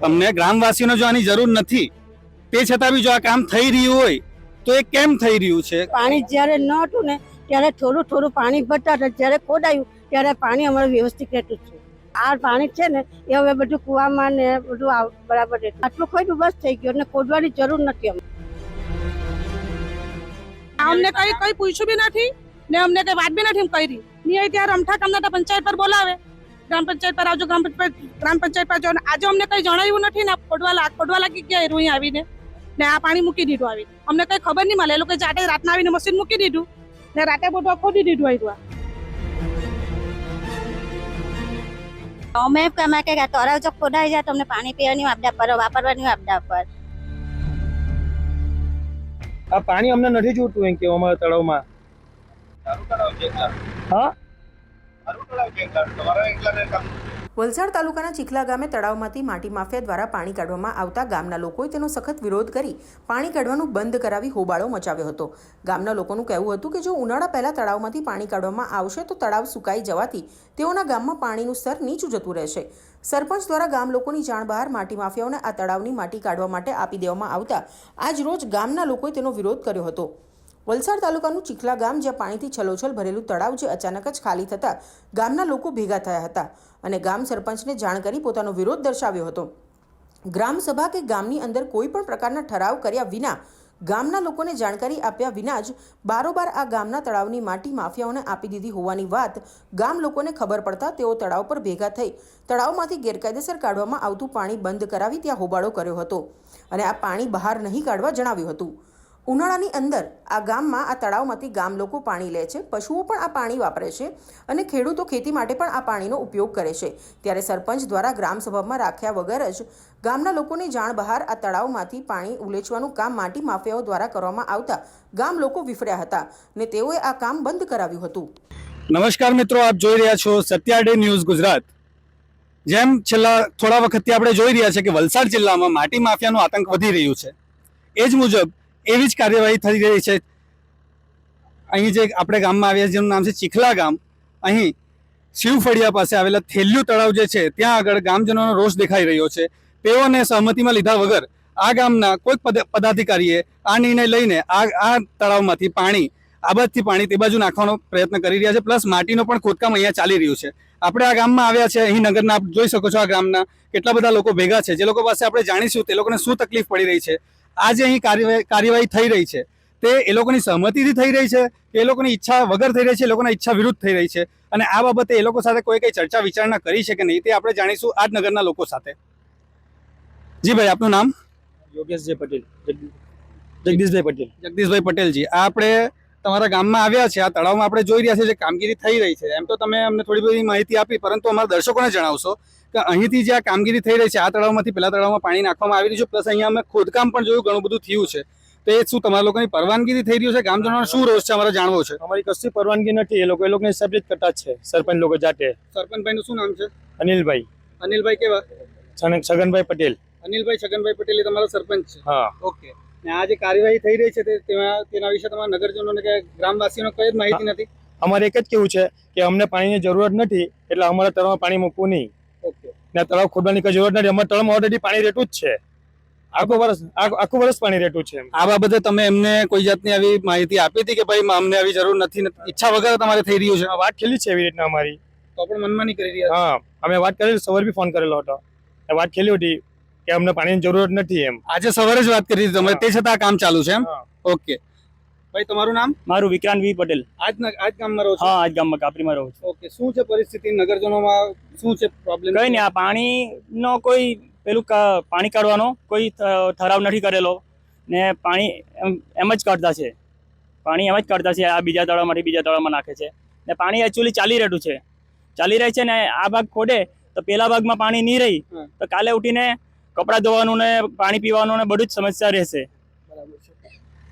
તમને ગ્રામવાસીઓને જો આની જરૂર નથી તે છતાં બી જો આ કામ થઈ રહ્યું હોય તો એ કેમ થઈ રહ્યું છે? પાણી જ્યારે ન હતું ને ત્યારે થોડું થોડું પાણી ભરતા હતા. જ્યારે ખોદાયું ત્યારે પાણી અમારે વ્યવસ્થિત રહેતું છે આ પાણી છે ને એ હવે બધું કુવામાં ને બધું આવ- બરાબર રહેતું. આટલું ખોદ્યું બસ થઈ ગયું ને ખોદવાની જરૂર નથી અમે અમને કઈ કઈ પૂછ્યું બી નથી ને અમને કઈ વાત બી નથી કરી. ત્યાં રમઠા ત્યારે અમઠા કામના પંચાયત પર બોલાવે. ગ્રામ પંચાયત પર આવજો ગ્રામ પંચાયત ગ્રામ પંચાયત પર જાઓ આજે અમને કઈ જણાવ્યું નથી ને પડવા ખોડવા લાગ ગયા અહીં આવીને. ને આ પાણી મૂકી દીધું આવી. અમને કઈ ખબર નહીં મળે. એ લોકો જાતે રાતના આવીને મશીન મૂકી દીધું. ને રાતે બધું ખોદી દીધું આવ્યું અમે કમે કે તળાવ જો ખોદાઈ જાય તમને પાણી પીવાની આપડા પર વાપરવાની આપડા પર. આ પાણી અમને નથી જોતું એમ કે અમારા તળાવમાં હા? વલસાડ તાલુકાના ચીખલા ગામે તળાવમાંથી માટી માફિયા દ્વારા પાણી કાઢવામાં આવતા ગામના લોકોએ તેનો સખત વિરોધ કરી પાણી કાઢવાનું બંધ કરાવી હોબાળો મચાવ્યો હતો. ગામના લોકોનું કહેવું હતું કે જો ઉનાળા પહેલા તળાવમાંથી પાણી કાઢવામાં આવશે તો તળાવ સુકાઈ જવાથી તેઓના ગામમાં પાણીનું સ્તર નીચું જતું રહેશે. સરપંચ દ્વારા ગામ લોકોની જાણ બહાર માટી માફિયાઓને આ તળાવની માટી કાઢવા માટે આપી દેવામાં આવતા આજ રોજ ગામના લોકોએ તેનો વિરોધ કર્યો હતો. વલસાડ તાલુકાનું ચીખલા ગામ, જ્યાં પાણીથી છલોછલ ભરેલું તળાવ જે અચાનક જ ખાલી થતાં ગામના લોકો ભેગા થયા હતા અને ગામ સરપંચને જાણ કરી પોતાનો વિરોધ દર્શાવ્યો હતો. ગ્રામ સભા કે ગામની અંદર કોઈ પણ પ્રકારના ઠરાવ કર્યા વિના ગામના લોકોને જાણકારી આપ્યા વિના જ બારોબાર આ ગામના તળાવની માટી માફિયાઓને આપી દીધી હોવાની વાત ગામ લોકોને ખબર પડતા તેઓ તળાવ પર ભેગા થઈ તળાવમાંથી ગેરકાયદેસર કાઢવામાં આવતું પાણી બંધ કરાવી ત્યાં હોબાળો કર્યો હતો અને આ પાણી બહાર નહીં કાઢવા જણાવ્યું હતું. ઉનાળાની અંદર આ ગામમાં, આ તળાવમાંથી ગામ લોકો પાણી લે છે. પશુઓ પણ આ પાણી વાપરે છે અને ખેડૂતો ખેતી માટે પણ આ પાણીનો ઉપયોગ કરે છે. ત્યારે સરપંચ દ્વારા ગ્રામસભામાં રાખ્યા વગર જ ગામના લોકોની જાણ બહાર આ તળાવમાંથી પાણી ઉલેચવાનું કામ માટી માફિયાઓ દ્વારા કરવામાં આવતા ગામ લોકો વિફર્યા હતા ને તેઓએ આ કામ બંધ કરાવ્યું હતું. નમસ્કાર મિત્રો, આપ જોઈ રહ્યા છો સત્યા ડે ન્યૂઝ ગુજરાત. જેમ છેલ્લા થોડા વખતથી આપણે જોઈ રહ્યા છે કે વલસાડ જિલ્લામાં માટી માફિયાનું આતંક વધી રહ્યું છે. એ જ મુજબ એવી જ કાર્યવાહી થઈ રહી છે. અહીં જે આપણે ગામમાં આવ્યા જેનું નામ છે ચીખલા ગામ. અહીં શિવફળિયા પાસે આવેલા થેલ્યું તળાવ જે છે, ત્યાં આગળ ગામજનોનો રોષ દેખાઈ રહ્યો છે. તેઓને સહમતિમાં લીધા વગર આ ગામના કોઈક પદ- પદાધિકારીએ આ નિર્ણય લઈને આ આ તળાવમાંથી પાણી, આબાદથી પાણી તે બાજુ નાખવાનો પ્રયત્ન કરી રહ્યા છે. પ્લસ માટીનો પણ ખોદકામ અહીંયા ચાલી રહ્યું છે. આપણે આ ગામમાં આવ્યા છે, અહીં નગરના આપ જોઈ શકો છો આ ગામના કેટલા બધા લોકો ભેગા છે. જે લોકો પાસે આપણે જાણીશું તે લોકોને શું તકલીફ પડી રહી છે. આ જે અહીં કાર્યવાહી કાર્યવાહી થઈ રહી છે. તે એ લોકોની સહમતિથી થઈ રહી છે કે એ લોકોની ઈચ્છા વગર થઈ રહી છે એ લોકોના ઈચ્છા વિરુદ્ધ થઈ રહી છે. અને આ બાબતે એ લોકો સાથે કોઈ કંઈ ચર્ચા વિચારણા કરી છે કે નહીં તે આપણે જાણીશું આ નગરના લોકો સાથે. જી ભાઈ આપનું નામ? યોગેશભાઈ પટેલ. જગદીશભાઈ પટેલ. જગદીશભાઈ પટેલજી આ આપણે તમારા ગામમાં આવ્યા છે આ તળાવમાં આપણે જોઈ રહ્યા છીએ જે કામગીરી થઈ રહી છે. એમ તો તમે અમને થોડી બધી માહિતી આપી પરંતુ અમારા દર્શકોને જણાવશો કે અહીંથી જે આ કામગીરી થઈ રહી છે આ તળાવમાંથી પેલા તળાવમાં પાણી નાખવામાં આવી રહ્યું છે પ્લસ અહીંયા અમે ખોદકામ પણ જોયું ઘણું બધું થયું છે. તો એ શું તમારા લોકોની પરવાનગીથી થઈ રહ્યું છે? ગામજનોનો શું રોષ છે અમારે જાણવો છે? અમારી કશી પરવાનગી નથી એ લોકો એ લોકોને જ કરતા છે સરપંચ લોકો જાતે. સરપંચભાઈનું શું નામ છે? અનિલભાઈ. અનિલભાઈ કેવા? છગનભાઈ પટેલ. અનિલભાઈ છગનભાઈ પટેલ એ તમારા સરપંચ છે? હા. ઓકે. ને આ જે કાર્યવાહી થઈ રહી છે તે તેના વિશે તમારા નગરજનોને કે ગ્રામવાસીઓને કઈ જ માહિતી નથી? અમારે એક જ કેવું છે કે અમને પાણીની જરૂરત નથી એટલે અમારા તળાવમાં પાણી મૂકવું નહીં. ને તળાવ ખોદવાની કોઈ જરૂરત નથી. અમારા તળાવમાં ઓલરેડી પાણી રહેતું જ છે. આખું વર્ષ આખું વર્ષ પાણી રહેતું છે આ બાબતે તમે એમને કોઈ જાતની આવી માહિતી આપી હતી કે ભાઈ અમને આવી જરૂર નથી ઈચ્છા વગર તમારે થઈ રહ્યું છે? વાત ખેલી છે એવી રીતના અમારી. તો પણ મનમાં નહીં કરી રહ્યા હા અમે વાત કરેલી સવારે બી ફોન કરેલો હતો. એ વાત ખેલી હતી કે અમને પાણીની જરૂરત નથી એમ. આજે સવારે જ વાત કરી હતી તમે તે છતાં આ કામ ચાલુ છે એમ? ઓકે ભાઈ તમારું નામ? મારું વિક્રાંત વી પટેલ. આજ આજ ગામમાં રહો છો? હા આજ ગામમાં કાપરીમાં રહું છું. ઓકે શું છે પરિસ્થિતિ? નગરજનોમાં શું છે પ્રોબ્લેમ કઈ નહીં આ પાણીનો કોઈ પેલું પાણી કાઢવાનો કોઈ ઠરાવ નથી કરેલો. ને પાણી એમ જ કાઢતા છે. પાણી એમ જ કાઢતા છે આ બીજા તળાવમાંથી બીજા તળાવમાં નાખે છે. ને પાણી એકચ્યુઅલી ચાલી રહ્યું છે. ચાલી રહે છે ને આ ભાગ ખોડે તો પેલા ભાગમાં પાણી નહીં રહી તો કાલે ઉઠીને કપડાં ધોવાનું ને પાણી પીવાનું ને બધું જ સમસ્યા રહેશે.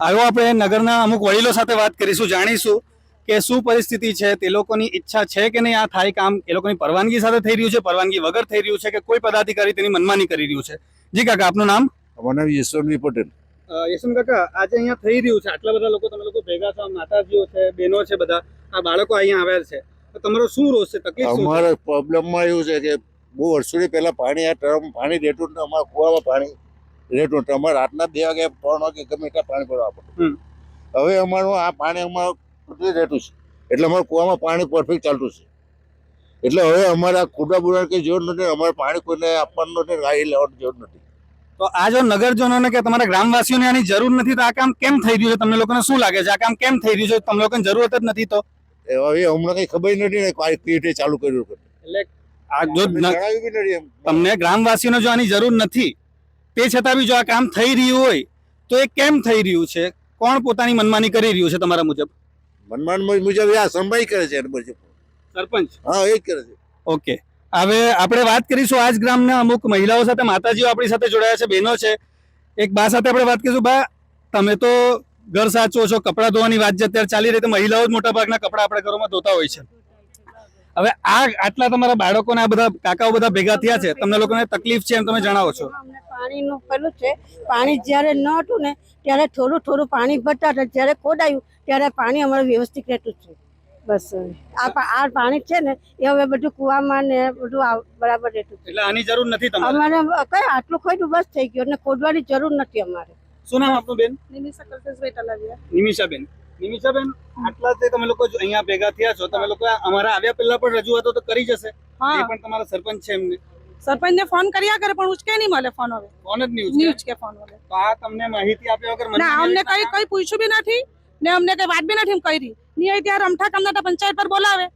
બરાબર છે આવો આપણે નગરના અમુક વડીલો સાથે વાત કરીશું જાણીશું કે શું પરિસ્થિતિ છે તે લોકોની ઈચ્છા છે કે નહીં? આ થાય કામ એ લોકોની પરવાનગી સાથે થઈ રહ્યું છે પરવાનગી વગર થઈ રહ્યું છે કે કોઈ પદાધિકારી તેની મનમાની કરી રહ્યું છે? જી કાકા આપનું નામ? અમારું નામ યશવંતભાઈ પટેલ. યશવંત કાકા આજે અહીંયા થઈ રહ્યું છે આટલા બધા લોકો તમે લોકો ભેગા છો માતાજીઓ છે બહેનો છે બધા આ બાળકો અહીંયા આવ્યા છે. તમારો શું રોષ છે તકલીફ અમારા પ્રોબ્લેમમાં એવું છે કે બહુ વર્ષોથી પહેલા પાણી આ ટર્મ પાણી રહેતું ને અમારા કુવામાં પાણી રહેતું હતું અમારે રાતના બે વાગે ત્રણ વાગે ગમે ત્યાં પાણી ભરવા પડે. હવે અમારું આ પાણી અમારું રહેતું છે. એટલે અમારા કૂવામાં પાણી પરફેક્ટ ચાલતું છે. એટલે હવે અમારે ખોટા બુરા કઈ જરૂર નથી અમારે પાણી કોઈને આપવાનું નથી ગાડી લેવાની જરૂર નથી. તો આ જો નગરજનોને કે તમારા ગ્રામવાસીઓને આની જરૂર નથી તો આ કામ કેમ થઈ રહ્યું છે? તમને લોકોને શું લાગે છે? આ કામ કેમ થઈ રહ્યું છે? તમને લોકોને જરૂરત જ નથી તો? હવે હમણાં કઈ ખબર નથી ને કઈ રીતે ચાલુ કર્યું એટલે આ જો તમને ગ્રામવાસીઓને જો આની જરૂર નથી તે છતાં બી જો આ કામ થઈ રહ્યું હોય તો એ કેમ થઈ રહ્યું છે? કોણ પોતાની મનમાની કરી રહ્યું છે તમારા મુજબ? મનમાન મુજબ આ સંભાઈ કરે છે સરપંચ? હા એ જ કરે છે. ઓકે. હવે આપણે વાત કરીશું આજ ગ્રામના અમુક મહિલાઓ સાથે. માતાજીઓ આપણી સાથે જોડાયા છે બહેનો છે. એક બા સાથે આપણે વાત કરીશું. બા તમે તો ઘર સાચવો છો કપડાં ધોવાની વાત જે અત્યારે ચાલી રહી તો મહિલાઓ જ મોટા ભાગના કપડાં આપણા ઘરોમાં ધોતા હોય છે. હવે આ આટલા તમારા બાળકોને આ બધા કાકાઓ બધા ભેગા થયા છે. તમને લોકોને તકલીફ છે એમ તમે જણાવો છો? પાણીનું પેલું છે. પાણી જ્યારે ન હતું ને ત્યારે થોડું થોડું પાણી ભરતા હતા જ્યારે ખોડાયું ત્યારે પાણી અમારે વ્યવસ્થિત રહેતું છે. બસ આ આ પાણી છે ને એ હવે બધું કુવામાં ને બધું બરાબર રહેતું એટલે આની જરૂર નથી તમારે? અમારે કઈ આટલું ખોડ્યું બસ થઈ ગયું અને ખોદવાની જરૂર નથી અમારે. શું નામ આપનું બેન? નિમિષા કલ્પેશભાઈ તલાવિયા નિમિષાબેન. નિમિષાબેન આટલા તે તમે લોકો જો અહીંયા ભેગા થયા છો તમે લોકો અમારા આવ્યા પહેલા પણ રજૂઆતો તો કરી જશે. એ હા પણ તમારા સરપંચ છે એમને. સરપંચને ફોન કર્યા કરે પણ ઉચકે નહીં મળે ફોન હવે. ફોન જ ન્યૂઝ નહીં ઉચકે ફોન મળે તો આ તમને માહિતી આપ્યા વગર ના અમને કઈ કઈ પૂછ્યું બી નથી ને અમને કઈ વાત બી નથી કરી. ની અહીં ત્યાં રમઠા કમનાટા પંચાયત પર બોલાવે.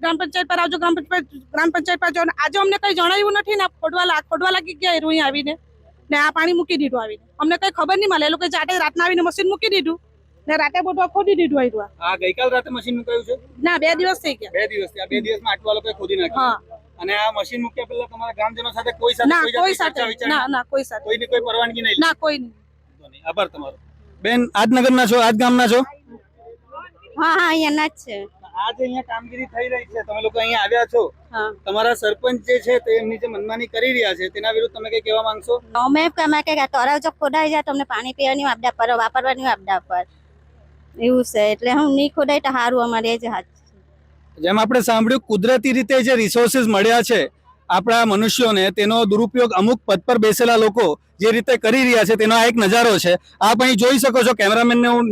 ગ્રામ પંચાયત પર આવજો ગ્રામ પંચાયત ગ્રામ પંચાયત પર જવાનું આજે અમને કઈ જણાવ્યું નથી ને ખોડવા ખોડવા લાગી ગયા રૂઈ આવીને. ને આ પાણી મૂકી દીધું આવીને. અમને કઈ ખબર નહીં મળે. એ લોકો જાતે રાતના આવીને મશીન મૂકી દીધું. ને રાતે બધું ખોદી દીધું આવ્યું આ. ગઈકાલ રાતે મશીન મૂકાયું છે? ના બે દિવસ થઈ ગયા. બે દિવસ બે દિવસમાં આટલા લોકો ખોદી નાખ્યું? હા. અને આ મશીન મૂક્યા પહેલા તમારા ગામજનો સાથે કોઈ સાથે ના કોઈ સાથે ના ના કોઈ સાથે. કોઈની કોઈ પરવાનગી નહીં ના કોઈ નહીં. આભાર તમારો. બેન આજ નગરના છો આજ ગામના છો? હા હા અહીંયાના જ છે. આજે અહીંયા કામગીરી થઈ રહી છે તમે લોકો અહીંયા આવ્યા છો. હા. તમારા સરપંચ જે છે તે એમની જે મનમાની કરી રહ્યા છે તેના વિરુદ્ધ તમે કઈ કહેવા માંગશો? અમે કહેવા કે તોરાવ જો ખોડાઈ જાય તમને પાણી પીવાની આપડા પર વાપરવાની આપડા પર. એવું છે એટલે હું નહીં ખોડાય તો સારું અમારે જ હાથ. જેમ આપણે સાંભળ્યું, કુદરતી રીતે જે રિસોર્સિસ મળ્યા છે આપણા મનુષ્યોને, તેનો દુરુપયોગ અમુક પદ પર બેસેલા લોકો જે રીતે કરી રહ્યા છે, તેનો આ એક નજારો છે. આપ અહીં જોઈ શકો છો કેમેરામેનને હું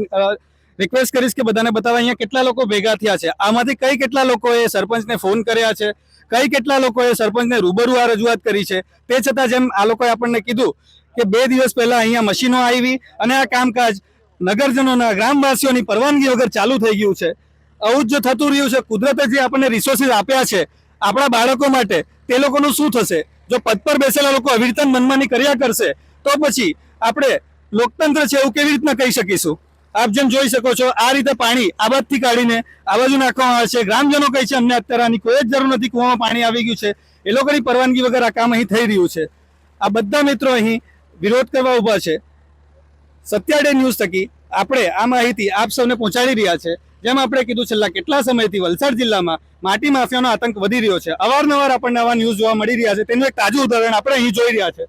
રિક્વેસ્ટ કરીશ કે બધાને બતાવવા અહીંયા કેટલા લોકો ભેગા થયા છે. આમાંથી કઈ કેટલા લોકોએ સરપંચને ફોન કર્યા છે? કઈ કેટલા લોકોએ સરપંચને રૂબરૂ આ રજૂઆત કરી છે? તે છતાં જેમ આ લોકોએ આપણને કીધું કે બે દિવસ પહેલા અહીંયા મશીનો આવી અને આ કામકાજ નગરજનોના, ગ્રામવાસીઓની પરવાનગી વગર ચાલુ થઈ ગયું છે. આવું જ થતું રહ્યું છે, કુદરતે જે આપણને રિસોર્સિસ આપ્યા છે, આપણા બાળકો માટે, તે લોકોનું શું થશે? જો પદ પર બેસેલા લોકો આવી રીતે મનમાની કર્યા કરશે, તો પછી આપણે લોકતંત્ર છે એવું કેવી રીતના કહી શકીશું? આપ જેમ જોઈ શકો છો, આ રીતે પાણી આ બાજુથી કાઢીને આ બાજુ નાખવામાં આવે છે. ગ્રામજનો કહે છે, અમને અત્યારે કોઈ જ જરૂર નથી, કૂવામાં પાણી આવી ગયું છે. એ લોકોની પરવાનગી વગર આ કામ અહીં થઈ રહ્યું છે. આ બધા મિત્રો અહીં વિરોધ કરવા ઊભા છે. સત્યાડે ન્યૂઝ થકી આપણે આ માહિતી આપ સૌને પહોંચાડી રહ્યા છે. જેમ આપણે કીધું છેલ્લા કેટલા સમયથી વલસાડ જિલ્લામાં માટી માફિયાનો આતંક વધી રહ્યો છે. અવારનવાર આપણને આવા ન્યૂઝ જોવા મળી રહ્યા છે. તેનું એક તાજું ઉદાહરણ આપણે અહીં જોઈ રહ્યા છે.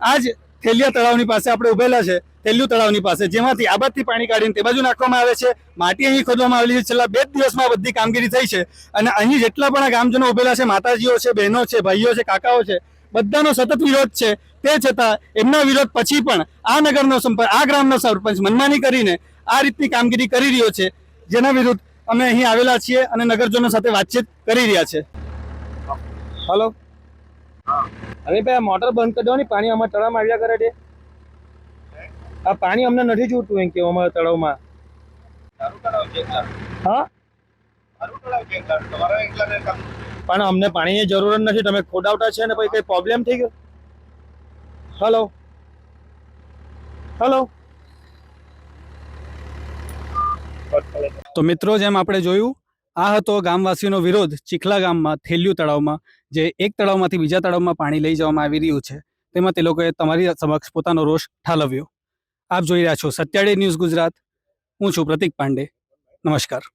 આજ થેલિયા તળાવની પાસે આપણે ઉભેલા છે. થેલિયું તળાવની પાસે જેમાંથી આબાદથી પાણી કાઢીને તે બાજુ નાખવામાં આવે છે. માટી અહીં ખોદવામાં આવેલી છે. છેલ્લા બે દિવસમાં બધી કામગીરી થઈ છે. અને અહીં જેટલા પણ આ ગામજનો ઉભેલા છે, માતાજીઓ છે, બહેનો છે, ભાઈઓ છે, કાકાઓ છે, બધાનો સતત વિરોધ છે. તે છતાં એમના વિરોધ પછી પણ આ નગરનો સંપર્ક આ ગ્રામનો સરપંચ મનમાની કરીને આ રીતની કામગીરી કરી રહ્યો છે. જેના વિરુદ્ધ અમે અહીં આવેલા છીએ અને નગરજનો સાથે વાતચીત કરી રહ્યા છે. હલો અરે ભાઈ મોટર બંધ કરી દો ને, પાણી અમારા તળાવમાં આવ્યા કરે છે. આ પાણી અમને નથી જોતું એમ કે અમારા તળાવમાં. હા? પણ અમને પાણીની જરૂર જ નથી. તમે ખોડાવતા છે ને, પછી કઈ પ્રોબ્લેમ થઈ ગયો? હલો હલો તો મિત્રો, જેમ આપણે જોયું, આ હતો ગામવાસીઓનો વિરોધ ચીખલા ગામમાં, થેલ્યુ તળાવમાં, જે એક તળાવમાંથી બીજા તળાવમાં પાણી લઈ જવામાં આવી રહ્યું છે. તેમાં તે લોકોએ તમારી સમક્ષ પોતાનો રોષ ઠાલવ્યો. આપ જોઈ રહ્યા છો સત્યાડે ન્યૂઝ ગુજરાત. હું છું પ્રતિક પાંડે. નમસ્કાર.